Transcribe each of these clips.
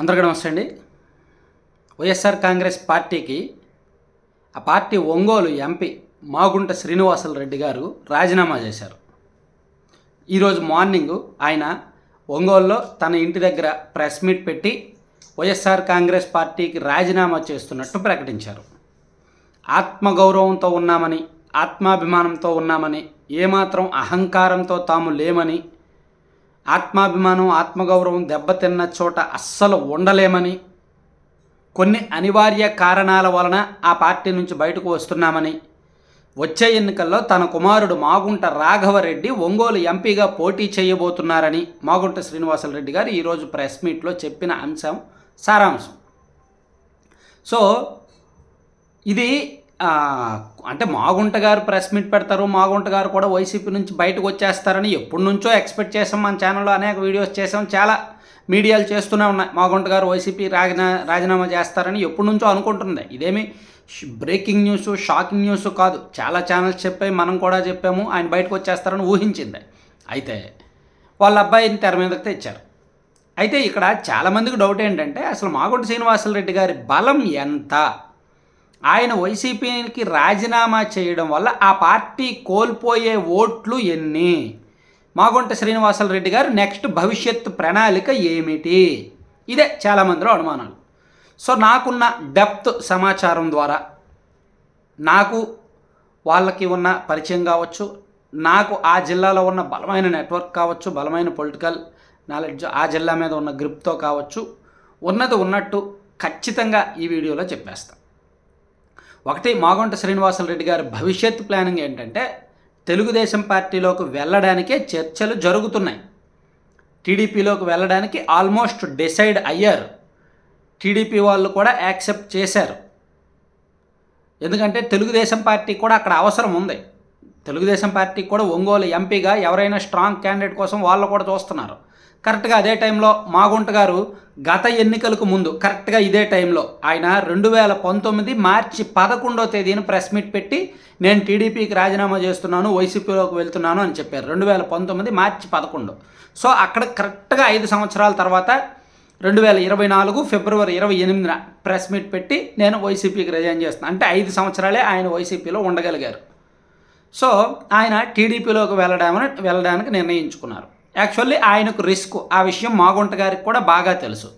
అందరికీ నమస్తే అండి. వైఎస్ఆర్ కాంగ్రెస్ పార్టీకి ఆ పార్టీ ఒంగోలు ఎంపీ మాగుంట శ్రీనివాసులు రెడ్డి గారు రాజీనామా చేశారు. ఈరోజు మార్నింగ్ ఆయన ఒంగోలులో తన ఇంటి దగ్గర ప్రెస్ మీట్ పెట్టి వైఎస్ఆర్ కాంగ్రెస్ పార్టీకి రాజీనామా చేస్తున్నట్టు ప్రకటించారు. ఆత్మగౌరవంతో ఉన్నామని ఆత్మాభిమానంతో ఉన్నామని ఏమాత్రం అహంకారంతో తాము లేమని ఆత్మాభిమానం ఆత్మగౌరవం దెబ్బతిన్న చోట అస్సలు ఉండలేమని కొన్ని అనివార్య కారణాల వలన ఆ పార్టీ నుంచి బయటకు వస్తున్నామని వచ్చే ఎన్నికల్లో తన కుమారుడు మాగుంట రాఘవరెడ్డి ఒంగోలు ఎంపీగా పోటీ చేయబోతున్నారని మాగుంట శ్రీనివాసరెడ్డి గారు ఈరోజు ప్రెస్ మీట్లో చెప్పిన అంశం సారాంశం. సో ఇది అంటే మాగుంట గారు ప్రెస్ మీట్ పెడతారు మాగుంట గారు కూడా వైసీపీ నుంచి బయటకు వచ్చేస్తారని ఎప్పటి నుంచో ఎక్స్పెక్ట్ చేసాం మన ఛానల్లో అనేక వీడియోస్ చేసాం చాలా మీడియాలు చేస్తూనే ఉన్నాయి. మాగుంట గారు వైసీపీ రాజీనా రాజీనామా చేస్తారని ఎప్పటి నుంచో అనుకుంటుంది. ఇదేమి బ్రేకింగ్ న్యూస్ షాకింగ్ న్యూస్ కాదు. చాలా ఛానల్స్ చెప్పాయి. మనం కూడా చెప్పాము. ఆయన బయటకు వచ్చేస్తారని ఊహించింది. అయితే వాళ్ళ అబ్బాయిని తెర మీదకి తెచ్చారు. అయితే ఇక్కడ చాలామందికి డౌట్ ఏంటంటే అసలు మాగుంట శ్రీనివాసరెడ్డి గారి బలం ఎంత? ఆయన వైసీపీకి రాజీనామా చేయడం వల్ల ఆ పార్టీ కోల్పోయే ఓట్లు ఎన్ని? మాగుంట శ్రీనివాసల రెడ్డి గారు నెక్స్ట్ భవిష్యత్ ప్రణాళిక ఏమిటి? ఇదే చాలామందిలో అనుమానాలు. సో నాకున్న డెప్త్ సమాచారం ద్వారా నాకు వాళ్ళకి ఉన్న పరిచయం కావచ్చు నాకు ఆ జిల్లాలో ఉన్న బలమైన నెట్వర్క్ కావచ్చు బలమైన పొలిటికల్ నాలెడ్జ్ ఆ జిల్లా మీద ఉన్న గ్రిప్తో కావచ్చు ఉన్నది ఉన్నట్టు ఖచ్చితంగా ఈ వీడియోలో చెప్పేస్తాను ఒకటి మాగుంట శ్రీనివాసరెడ్డి గారి భవిష్యత్ ప్లానింగ్ ఏంటంటే తెలుగుదేశం పార్టీలోకి వెళ్ళడానికే చర్చలు జరుగుతున్నాయి. టీడీపీలోకి వెళ్ళడానికి ఆల్మోస్ట్ డిసైడ్ అయ్యారు. టీడీపీ వాళ్ళు కూడా యాక్సెప్ట్ చేశారు. ఎందుకంటే తెలుగుదేశం పార్టీ కూడా అక్కడ అవసరం ఉంది. తెలుగుదేశం పార్టీ కూడా ఒంగోలు ఎంపీగా ఎవరైనా స్ట్రాంగ్ క్యాండిడేట్ కోసం వాళ్ళు కూడా చూస్తున్నారు. కరెక్ట్గా అదే టైంలో మాగుంట గారు గత ఎన్నికలకు ముందు కరెక్ట్గా ఇదే టైంలో ఆయన రెండు వేల పంతొమ్మిది మార్చి పదకొండో తేదీన ప్రెస్ మీట్ పెట్టి నేను టీడీపీకి రాజీనామా చేస్తున్నాను వైసీపీలోకి వెళ్తున్నాను అని చెప్పారు. రెండు వేల పంతొమ్మిది మార్చి పదకొండు. సో అక్కడ కరెక్ట్గా ఐదు సంవత్సరాల తర్వాత రెండు వేల ఇరవై నాలుగు ఫిబ్రవరి ఇరవై ఎనిమిదిన ప్రెస్ మీట్ పెట్టి నేను వైసీపీకి రిజైన్ చేస్తున్నాను అంటే ఐదు సంవత్సరాలే ఆయన వైసీపీలో ఉండగలిగారు. సో ఆయన టీడీపీలోకి వెళ్ళడామని వెళ్ళడానికి నిర్ణయించుకున్నారు. యాక్చువల్లీ ఆయనకు రిస్క్ ఆ విషయం మాగుంట గారికి కూడా బాగా తెలుసు.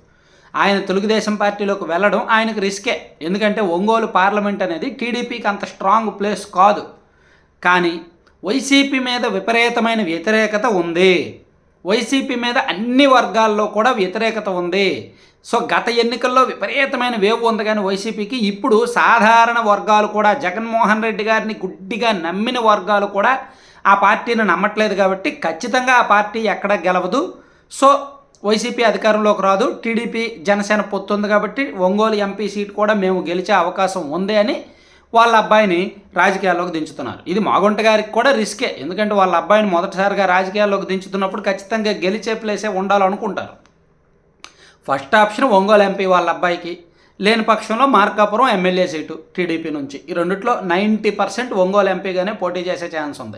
ఆయన తెలుగుదేశం పార్టీలోకి వెళ్ళడం ఆయనకు రిస్కే. ఎందుకంటే ఒంగోలు పార్లమెంట్ అనేది టీడీపీకి అంత స్ట్రాంగ్ ప్లేస్ కాదు. కానీ వైసీపీ మీద విపరీతమైన వ్యతిరేకత ఉంది. వైసీపీ మీద అన్ని వర్గాల్లో కూడా వ్యతిరేకత ఉంది. సో గత ఎన్నికల్లో విపరీతమైన వేవ్ ఉంది కానీ వైసీపీకి ఇప్పుడు సాధారణ వర్గాలు కూడా జగన్మోహన్ రెడ్డి గారిని గుడ్డిగా నమ్మిన వర్గాలు కూడా ఆ పార్టీని నమ్మట్లేదు కాబట్టి ఖచ్చితంగా ఆ పార్టీ ఎక్కడ గెలవదు. సో వైసీపీ అధికారంలోకి రాదు. టీడీపీ జనసేన పొత్తుంది కాబట్టి ఒంగోలు ఎంపీ సీట్ కూడా మేము గెలిచే అవకాశం ఉంది అని వాళ్ళ అబ్బాయిని రాజకీయాల్లోకి దించుతున్నారు. ఇది మాగుంట గారికి కూడా రిస్కే. ఎందుకంటే వాళ్ళ అబ్బాయిని మొదటిసారిగా రాజకీయాల్లోకి దించుతున్నప్పుడు ఖచ్చితంగా గెలిచే ప్లేసే ఉండాలనుకుంటారు. ఫస్ట్ ఆప్షన్ ఒంగోలు ఎంపీ వాళ్ళ అబ్బాయికి. లేని పక్షంలో మార్కాపురం ఎమ్మెల్యే సీటు టీడీపీ నుంచి. ఈ రెండిట్లో నైంటీ పర్సెంట్ ఒంగోలు ఎంపీగానే పోటీ చేసే ఛాన్స్ ఉంది.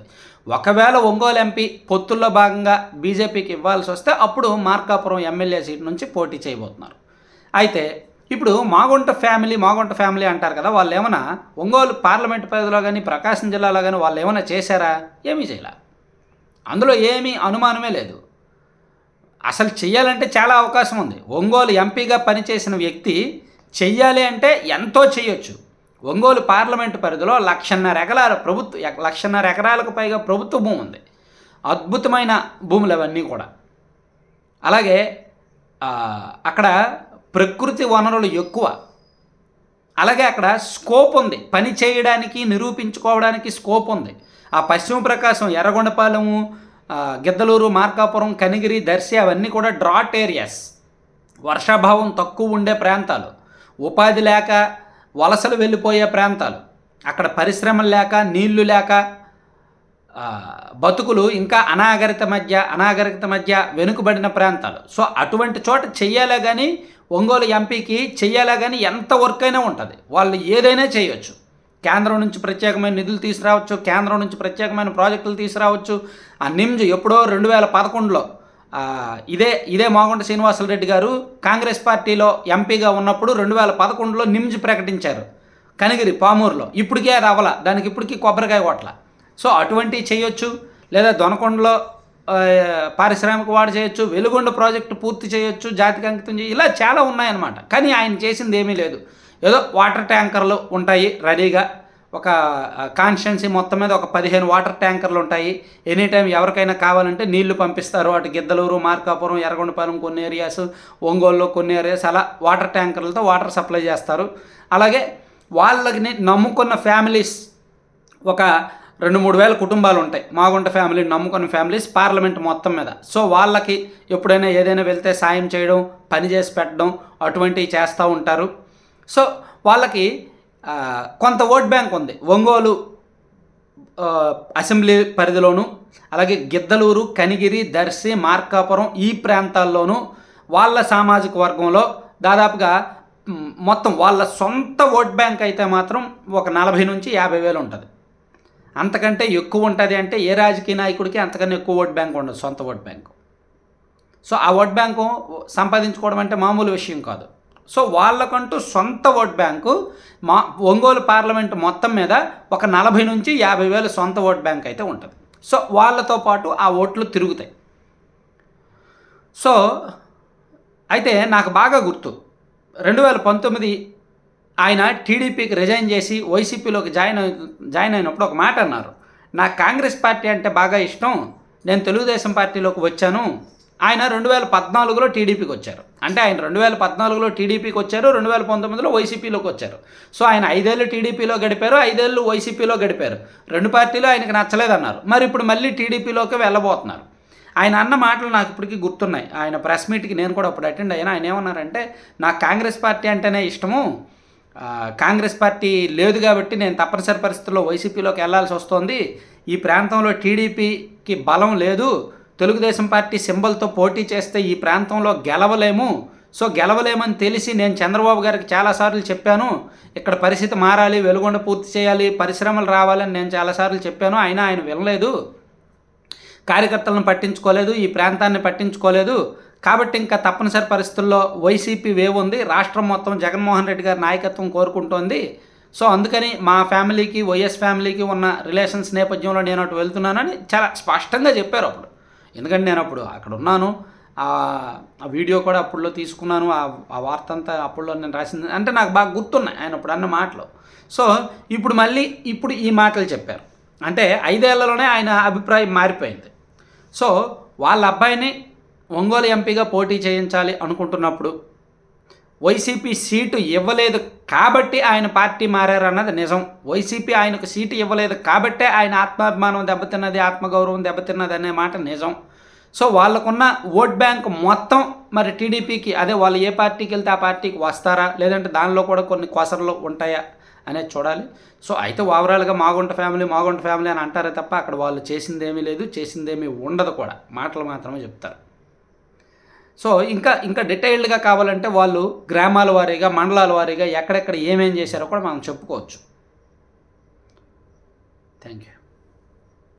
ఒకవేళ ఒంగోలు ఎంపీ పొత్తుల్లో భాగంగా బీజేపీకి ఇవ్వాల్సి వస్తే అప్పుడు మార్కాపురం ఎమ్మెల్యే సీటు నుంచి పోటీ చేయబోతున్నారు. అయితే ఇప్పుడు మాగుంట ఫ్యామిలీ మాగుంట ఫ్యామిలీ అంటారు కదా వాళ్ళు ఏమైనా ఒంగోలు పార్లమెంట్ పరిధిలో కానీ ప్రకాశం జిల్లాలో కానీ వాళ్ళు ఏమైనా చేశారా? ఏమీ చేయలే. అందులో ఏమీ అనుమానమే లేదు. అసలు చేయాలంటే చాలా అవకాశం ఉంది. ఒంగోలు ఎంపీగా పనిచేసిన వ్యక్తి చెయ్యాలి అంటే ఎంతో చేయొచ్చు ఒంగోలు పార్లమెంటు పరిధిలో లక్షన్నర ఎకరాల ప్రభుత్వ లక్షన్నర ఎకరాలకు పైగా ప్రభుత్వ భూమి ఉంది. అద్భుతమైన భూములు అవన్నీ కూడా. అలాగే అక్కడ ప్రకృతి వనరులు ఎక్కువ. అలాగే అక్కడ స్కోప్ ఉంది. పని చేయడానికి నిరూపించుకోవడానికి స్కోప్ ఉంది. ఆ పశ్చిమ ప్రకాశం ఎర్రగొండపాలెము గిద్దలూరు మార్కాపురం కనిగిరి దర్శి అవన్నీ కూడా డ్రాట్ ఏరియాస్. వర్షాభావం తక్కువ ఉండే ప్రాంతాలు. ఉపాధి లేక వలసలు వెళ్ళిపోయే ప్రాంతాలు. అక్కడ పరిశ్రమలు లేక నీళ్ళు లేక బతుకులు ఇంకా అనాగరిత మధ్య అనాగరికత మధ్య వెనుకబడిన ప్రాంతాలు. సో అటువంటి చోట చెయ్యాలే కానీ ఒంగోలు ఎంపీకి చెయ్యాలే కానీ ఎంత వర్క్ అయినా ఉంటుంది. వాళ్ళు ఏదైనా చేయొచ్చు. కేంద్రం నుంచి ప్రత్యేకమైన నిధులు తీసుకురావచ్చు కేంద్రం నుంచి ప్రత్యేకమైన ప్రాజెక్టులు తీసుకురావచ్చు. ఆ నిమ్జ్ ఎప్పుడో రెండు వేల పదకొండులో ఇదే ఇదే మాగుంట శ్రీనివాసరెడ్డి గారు కాంగ్రెస్ పార్టీలో ఎంపీగా ఉన్నప్పుడు రెండు వేల పదకొండులో నిమ్జ్ ప్రకటించారు. కనిగిరి పామూరులో. ఇప్పటికే అది అవ్వాల దానికి ఇప్పటికీ కొబ్బరికాయ కొట్ల. సో అటువంటివి చేయొచ్చు. లేదా దొనకొండలో పారిశ్రామిక వాడు చేయొచ్చు. వెలుగొండ ప్రాజెక్టు పూర్తి చేయొచ్చు. జాతికి అంకితం చేయ ఇలా చాలా ఉన్నాయన్నమాట. కానీ ఆయన చేసింది ఏమీ లేదు. ఏదో వాటర్ ట్యాంకర్లు ఉంటాయి రెడీగా. ఒక కాన్స్టిట్యున్సీ మొత్తం మీద ఒక పదిహేను వాటర్ ట్యాంకర్లు ఉంటాయి. ఎనీ టైం ఎవరికైనా కావాలంటే నీళ్ళు పంపిస్తారు. అటు గిద్దలూరు మార్కాపురం ఎర్రగొండపాలెం కొన్ని ఏరియాస్ ఒంగోలులో కొన్ని ఏరియాస్ అలా వాటర్ ట్యాంకర్లతో వాటర్ సప్లై చేస్తారు. అలాగే వాళ్ళకి నమ్ముకున్న ఫ్యామిలీస్ ఒక రెండు మూడు వేల కుటుంబాలు ఉంటాయి. మాగుంట ఫ్యామిలీని నమ్ముకున్న ఫ్యామిలీస్ పార్లమెంట్ మొత్తం మీద. సో వాళ్ళకి ఎప్పుడైనా ఏదైనా వెళ్తే సాయం చేయడం పని చేసి పెట్టడం అటువంటివి చేస్తూ ఉంటారు. సో వాళ్ళకి కొంత ఓట్ బ్యాంక్ ఉంది. ఒంగోలు అసెంబ్లీ పరిధిలోను అలాగే గిద్దలూరు కనిగిరి దర్శి మార్కాపురం ఈ ప్రాంతాల్లోనూ వాళ్ళ సామాజిక వర్గంలో దాదాపుగా మొత్తం వాళ్ళ సొంత ఓట్ బ్యాంక్ అయితే మాత్రం ఒక నలభై నుంచి యాభై వేలు ఉంటుంది. అంతకంటే ఎక్కువ ఉంటుంది అంటే ఏ రాజకీయ నాయకుడికి అంతకన్నా ఎక్కువ ఓట్ బ్యాంక్ ఉండదు సొంత ఓట్ బ్యాంకు. సో ఆ ఓట్ బ్యాంకు సంపాదించుకోవడం అంటే మామూలు విషయం కాదు. సో వాళ్ళకంటూ సొంత ఓట్ బ్యాంకు మా ఒంగోలు పార్లమెంట్ మొత్తం మీద ఒక నలభై నుంచి యాభై వేల సొంత ఓట్ బ్యాంక్ అయితే ఉంటుంది. సో వాళ్ళతో పాటు ఆ ఓట్లు తిరుగుతాయి. సో అయితే నాకు బాగా గుర్తు. రెండు వేల పంతొమ్మిది ఆయన టీడీపీకి రిజైన్ చేసి వైసీపీలోకి జాయిన్ జాయిన్ అయినప్పుడు ఒక మాట అన్నారు. నాకు కాంగ్రెస్ పార్టీ అంటే బాగా ఇష్టం. నేను తెలుగుదేశం పార్టీలోకి వచ్చాను. ఆయన రెండు వేల పద్నాలుగులో టీడీపీకి వచ్చారు. అంటే ఆయన రెండు వేల పద్నాలుగులో టీడీపీకి వచ్చారు రెండు వేల పంతొమ్మిదిలో వైసీపీలోకి వచ్చారు. సో ఆయన ఐదేళ్ళు టీడీపీలో గడిపారు ఐదేళ్ళు వైసీపీలో గడిపారు. రెండు పార్టీలు ఆయనకు నచ్చలేదన్నారు. మరి ఇప్పుడు మళ్ళీ టీడీపీలోకి వెళ్ళబోతున్నారు. ఆయన అన్న మాటలు నాకు ఇప్పటికీ గుర్తున్నాయి. ఆయన ప్రెస్ మీట్కి నేను కూడా అప్పుడు అటెండ్ అయ్యాను. ఆయన ఏమన్నారంటే నాకు కాంగ్రెస్ పార్టీ అంటేనే ఇష్టము. కాంగ్రెస్ పార్టీ లేదు కాబట్టి నేను తప్పనిసరి పరిస్థితుల్లో వైసీపీలోకి వెళ్ళాల్సి వస్తుంది. ఈ ప్రాంతంలో టీడీపీకి బలం లేదు. తెలుగుదేశం పార్టీ సింబల్తో పోటీ చేస్తే ఈ ప్రాంతంలో గెలవలేము. సో గెలవలేమని తెలిసి నేను చంద్రబాబు గారికి చాలాసార్లు చెప్పాను. ఇక్కడ పరిస్థితి మారాలి వెలుగొండ పూర్తి చేయాలి పరిశ్రమలు రావాలని నేను చాలాసార్లు చెప్పాను. అయినా ఆయన వినలేదు. కార్యకర్తలను పట్టించుకోలేదు ఈ ప్రాంతాన్ని పట్టించుకోలేదు. కాబట్టి ఇంకా తప్పనిసరి పరిస్థితుల్లో వైసీపీ వేవ్ ఉంది. రాష్ట్రం మొత్తం జగన్మోహన్ రెడ్డి గారి నాయకత్వం కోరుకుంటోంది. సో అందుకని మా ఫ్యామిలీకి వైఎస్ ఫ్యామిలీకి ఉన్న రిలేషన్స్ నేపథ్యంలో నేను అటు వెళ్తున్నానని చాలా స్పష్టంగా చెప్పారు అప్పుడు. ఎందుకంటే నేను అప్పుడు అక్కడ ఉన్నాను. ఆ వీడియో కూడా అప్పుడులో తీసుకున్నాను. ఆ ఆ వార్త అంతా అప్పుడులో నేను రాసింది. అంటే నాకు బాగా గుర్తున్నాయి ఆయన అప్పుడు అన్న మాటలు. సో ఇప్పుడు మళ్ళీ ఇప్పుడు ఈ మాటలు చెప్పారు. అంటే ఐదేళ్ళలోనే ఆయన అభిప్రాయం మారిపోయింది. సో వాళ్ళ అబ్బాయిని ఒంగోలు ఎంపీగా పోటీ చేయించాలి అనుకుంటున్నప్పుడు వైసీపీ సీటు ఇవ్వలేదు కాబట్టి ఆయన పార్టీ మారారన్నది నిజం. వైసీపీ ఆయనకు సీటు ఇవ్వలేదు కాబట్టే ఆయన ఆత్మాభిమానం దెబ్బతిన్నది ఆత్మగౌరవం దెబ్బతిన్నది అనే మాట నిజం. సో వాళ్ళకున్న ఓట్ బ్యాంక్ మొత్తం మరి టీడీపీకి అదే వాళ్ళు ఏ పార్టీకి వెళ్తే ఆ పార్టీకి వస్తారా? లేదంటే దానిలో కూడా కొన్ని కొసరలు ఉంటాయా అనేది చూడాలి. సో అయితే ఓవరాల్గా మాగుంట ఫ్యామిలీ మాగుంట ఫ్యామిలీ అని అంటారే తప్ప అక్కడ వాళ్ళు చేసిందేమీ లేదు చేసిందేమీ ఉండదు కూడా. మాటలు మాత్రమే చెప్తారు. సో ఇంకా ఇంకా డీటెయిల్డ్గా కావాలంటే వాళ్ళు గ్రామాల వారీగా మండలాల వారీగా ఎక్కడెక్కడ ఏమేం చేశారో కూడా మనం చెప్పుకోవచ్చు. Thank you